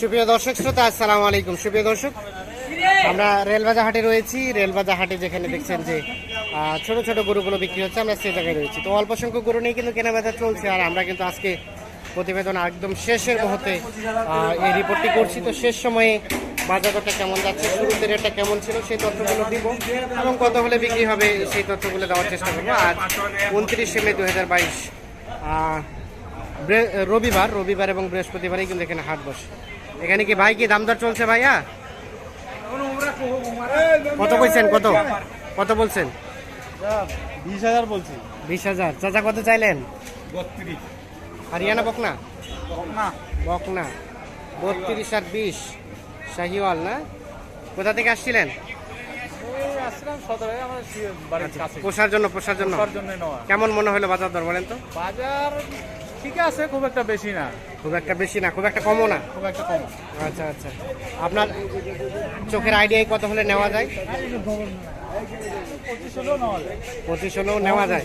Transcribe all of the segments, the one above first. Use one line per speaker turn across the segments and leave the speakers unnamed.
সুপ্রিয় দর্শক, শ্রোতা, আসসালামু আলাইকুম। সুপ্রিয় দর্শক, আমরা রেলবাজার হাটে রয়েছি। রেলবাজার হাটে যেখানে দেখছেন যে ছোট ছোট গরুগুলো বিক্রি হচ্ছে, আমরা সেই জায়গায় রয়েছি। তো অল্প সংখ্যক গরু নিয়ে কিন্তু কেনাবেচা চলছে আর আমরা কিন্তু আজকে প্রতিবেদন একদম শেষের মুহূর্তে এই রিপোর্টটি করছি। তো শেষ সময়ে বাজারটা কেমন যাচ্ছে, শুরুতে রেটটা কেমন ছিল, সেই তথ্যগুলো দিব এবং কত হলে বিক্রি হবে, সেই তথ্যগুলো দেওয়ার চেষ্টা করব। আজ উনত্রিশে মে দু হাজার বাইশ রবিবার রবিবার এবং বৃহস্পতিবারই কিন্তু এখানে হাট বসে। এখানে কি ভাই কি দামদার চলছে ভাইয়া? কত বলছেন কত? কত বলছেন?
বিশ হাজার বলছি।
বিশ হাজার। চাচা কত চাইলেন? হারিয়ানা বকনা? বকনা। বত্রিশ আর বিশ। শাহিওয়াল না? কোথা থেকে আসছিলেন?
কাছে
পোষার জন্য পোষার জন্য। কেমন মনে হলো বাজার দর বলেন তো?
বাজার ঠিক আছে? খুব একটা বেশি না।
খুব একটা বেশি না খুব একটা কমও না?
খুব একটা কম।
আচ্ছা আচ্ছা। আপনার চোখের আইডিয়ায় কত হলে নেওয়া যায়?
পঁচিশ হলেও নেওয়া যায়।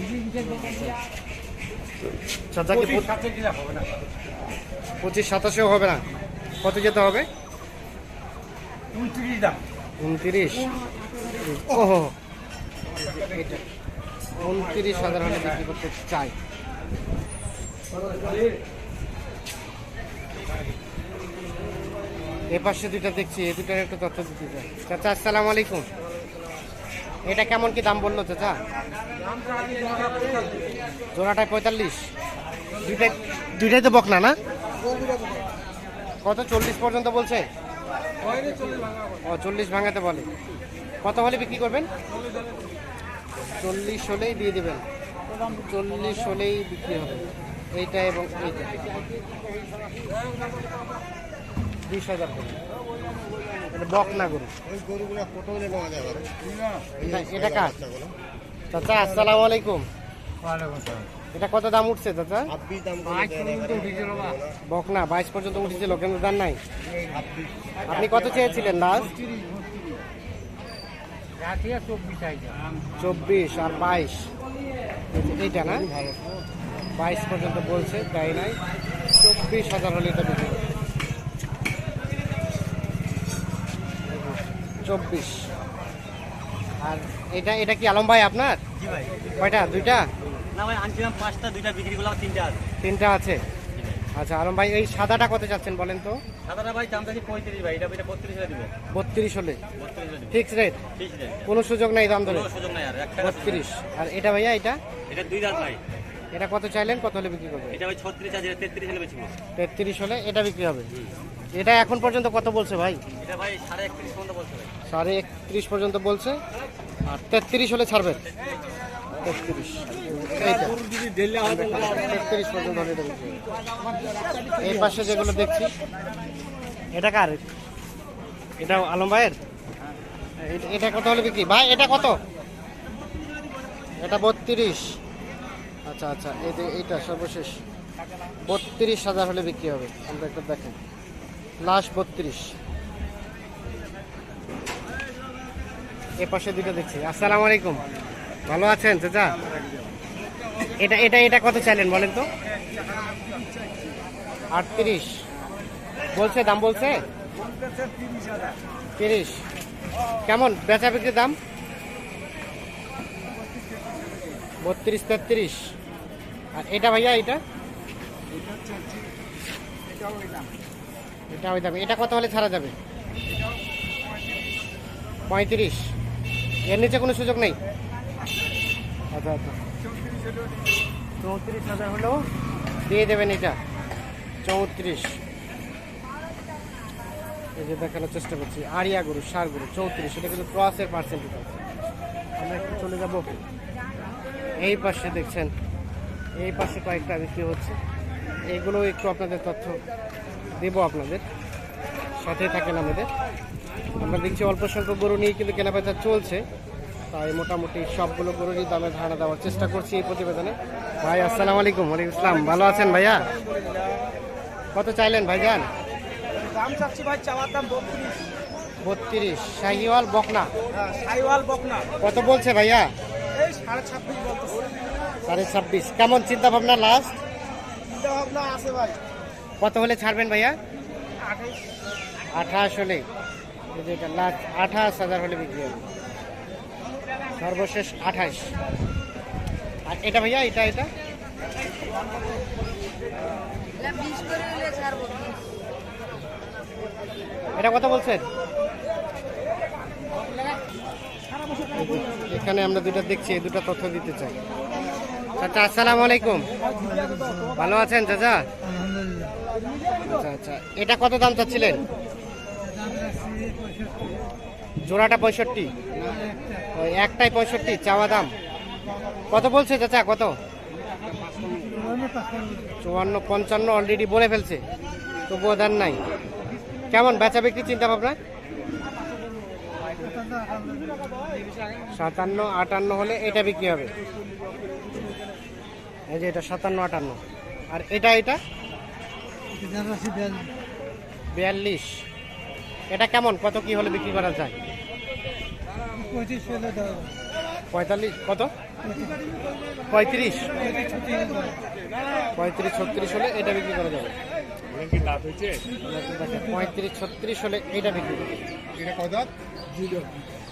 পঁচিশ সাতাশেও হবে না? কত যেতে হবে?
উনত্রিশ দাম।
উনত্রিশ? ওহো। উনত্রিশ হাজার হলে বিক্রি করতে চাই। এ দেখছি একটু তথ্য আলাইকুম। এটা কেমন দাম বলল চাচা? পঁয়তাল্লিশ। তো না? কত? চল্লিশ পর্যন্ত বলছে? ও, চল্লিশ ভাঙাতে বলে। কত হলে বিক্রি করবেন? চল্লিশ হলেই দিয়ে দেবেন। চল্লিশ হলেই বিক্রি হবে। এইটা এবং এইটা। বিশ হাজার করে। বক না গরু।
ওই গরুগুলো যাবে
এটা- কার? চাচা আসসালামু আলাইকুম। এটা কত দাম উঠছে চাচা। বক না বাইশ পর্যন্ত উঠেছিল কেন দাম নাই? আপনি কত চেয়েছিলেন লাস্ট চব্বিশ আর বাইশ। এইটা না? বাইশ পর্যন্ত বলছে তাই নাই। চব্বিশ হাজার হলে এটা বিক্রি চব্বিশ। আর এটা এটা কি আলম ভাই আপনার? কয়টা? দুইটা?
না ভাই আনছিলাম পাঁচটা দুইটা বিক্রি করলাম তিনটা আছে।
তিনটা আছে? আচ্ছা আলম ভাই এই সাদাটা কত চাচ্ছেন বলেন তো?
সাদাটা ভাই দাম চাচ্ছি পঁয়ত্রিশ ভাই এটা এটা বত্রিশ হলে দিব।
বত্রিশ হলে? Fix rate? কোনো সুযোগ নাই দাম ধরে?
সুযোগ নাই আর
বত্রিশ। আর এটা ভাইয়া এটা?
এটা দুই দাঁত ভাই।
এটা কত চাইলেন? কত হলে বিক্রি করবেন?
এটা ভাই ছত্রিশ আছে তেত্রিশ হলে বেচবো।
তেত্রিশ হলে এটা বিক্রি হবে? এটা এখন পর্যন্ত কত বলছে ভাই?
এটা ভাই সাড়ে একত্রিশ পর্যন্ত বলছে ভাই।
পর্যন্ত বলছে। আর তেত্রিশ হলে ছাড়বেন তেত্রিশ। এইটা। তেত্রিশ পর্যন্ত হলে এই পাশে যেগুলো দেখছি এটা কার? এটা আলম ভাইয়ের? এটা- এটা কত হলে বিক্রি? ভাই এটা কত? এটা বত্রিশ। আচ্ছা আচ্ছা এই যে এইটা সর্বশেষ। বত্রিশ হাজার হলে বিক্রি হবে, আমরা একটা দেখেন। লাস্ট বত্রিশ। এ পাশে দুটো দেখছি। আসসালামু আলাইকুম। ভালো আছেন, চাচা? এটা এটা এটা কত চাইলেন বলেন তো? আটত্রিশ। বলছে, দাম বলছে? তিরিশ। কেমন? বেচা বিক্রির দাম? বত্রিশ তেত্রিশ। আর এটা ভাইয়া এটা? এটা ওই দাম। এটা কত হলে ছাড়া যাবে? পঁয়ত্রিশ। এর নিচে কোনো সুযোগ নেই? আচ্ছা আচ্ছা। চৌত্রিশ হাজার হলেও দিয়ে দেবেন এটা। চৌত্রিশ। এই যে দেখানোর চেষ্টা করছি। আরিয়া গরু সার গরু চৌত্রিশ। এটা কিন্তু ক্রসের পার্সেন্টেজ আছে। আমরা একটু চলে যাব। এই পাশে দেখছেন। এই পাশে কয়েকটা বিক্রি হচ্ছে। এগুলো একটু আপনাদের তথ্য দেব আপনাদের। সাথে থাকেন আমাদের। আমরা দেখছি অল্প সংখ্যক গরু নিয়ে কিন্তু কেনাবেচা চলছে। তাই মোটামুটি সবগুলো গরুরই দামে ধারণা দেওয়ার চেষ্টা করছি এই প্রতিবেদনে। ভাই আসসালামু আলাইকুম। ওয়ালাইকুম আসসালাম। ভালো আছেন ভাইয়া? কত চাইলেন ভাইজান?
দাম চাচ্ছি ভাই চাওয়ার দাম বত্রিশ।
বত্রিশ। শাহিওয়াল বকনা। কত বলছে ভাইয়া?
এই সাড়ে ছাব্বিশ বলতেছে।
সাড়ে ছাব্বিশ। কেমন চিন্তা ভাবনা লাস্ট
চিন্তা ভাবনা আছে ভাই।
কত হলে ছাড়বেন ভাইয়া? আঠাশ। হলে। এই যে লাস্ট আঠাশ হাজার হলে বিক্রি হবে। সর্বশেষ আঠাশ। আর এটা ভাইয়া এটা এটা? এটা কত বলছেন? এখানে আমরা দুটো দেখছি এই দুটো তথ্য দিতে চাই। চাচা, আসসালামু আলাইকুম। ভালো আছেন চাচা? আচ্ছা আচ্ছা। এটা কত দাম চাচ্ছিলেন? জোড়াটা পঁয়ষট্টি। ওই একটাই পঁয়ষট্টি, চাওয়া দাম। কত বলছে চাচা, কত? চুয়ান্ন, পঞ্চান্ন অলরেডি বলে ফেলছে। তবুও দান নাই। কেমন, বেচা বিক্রি চিন্তা ভাবনা সাতান্ন, আটান্ন হলে এটা বিক্রি হবে। এই যে এটা সাতান্ন, আটান্ন। আর এটা এটা? বিয়াল্লিশ। এটা কেমন? কত কি হলে বিক্রি করা যায়? পঁয়তাল্লিশ, কত? পঁয়ত্রিশ। পঁয়ত্রিশ, ছত্রিশ হলে এটা বিক্রি করা যাবে। পঁয়ত্রিশ, ছত্রিশ হলে এটা বিক্রি করবে
এটা কয় দাঁত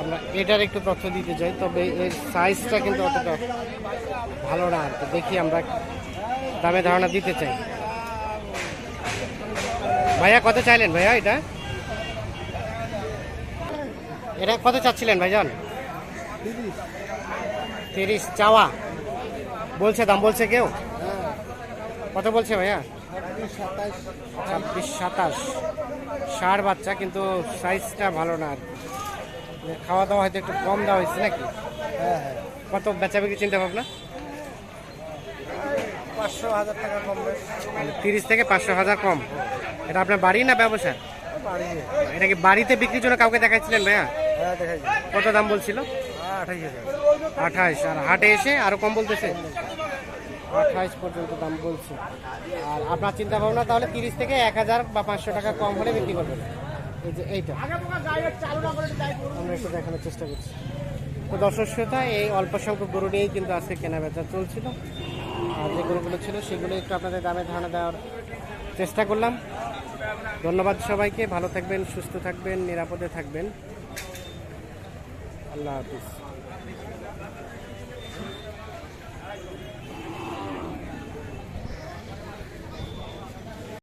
আমরা এটার একটু তথ্য দিতে চাই, তবে এর সাইজটা কিন্তু অতটা ভালো না আর। দেখি আমরা দামে ধারণা দিতে চাই। ভাইয়া, কত চাইলেন ভাইয়া এটা? এটা কত চাচ্ছিলেন ভাইজান? তিরিশ। চাওয়া। বলছে, দাম বলছে কেউ? কত বলছে ভাইয়া? ছাব্বিশ সাতাশ। ষাঁড় বাচ্চা, কিন্তু সাইজটা ভালো না আর খাওয়া দাওয়া হয়তো একটু কম দেওয়া হয়েছে নাকি? হ্যাঁ হ্যাঁ। কত বেচা বিক্রি চিন্তা ভাবনা?
পাঁচশো হাজার টাকা কম
মানে তিরিশ থেকে পাঁচশো হাজার কম। এটা আপনার বাড়ি না ব্যবসা? এটা কি বাড়িতে বিক্রির জন্য কাউকে দেখাচ্ছিলেন ভাইয়া?
হ্যাঁ
কত দাম বলছিল?
আঠাইশ।
আর হাটে এসে আরও কম বলতেছে? আঠাইশ পর্যন্ত দাম বলছে। আর আপনার চিন্তা ভাবনা তাহলে তিরিশ থেকে এক হাজার বা পাঁচশো টাকা কম হলে বিক্রি করবেন। এই যে এইটা। আমরা একটু দেখানোর চেষ্টা করছি। তো দর্শক শ্রোতা এই অল্প সংখ্যক গরু নিয়েই কিন্তু আজকে কেনা বেচা চলছিল। আর যে গরুগুলো ছিল সেগুলো একটু আপনাদের দামে ধারণা দেওয়ার চেষ্টা করলাম। ধন্যবাদ সবাইকে। ভালো থাকবেন সুস্থ থাকবেন নিরাপদে থাকবেন। আল্লাহ হাফিজ।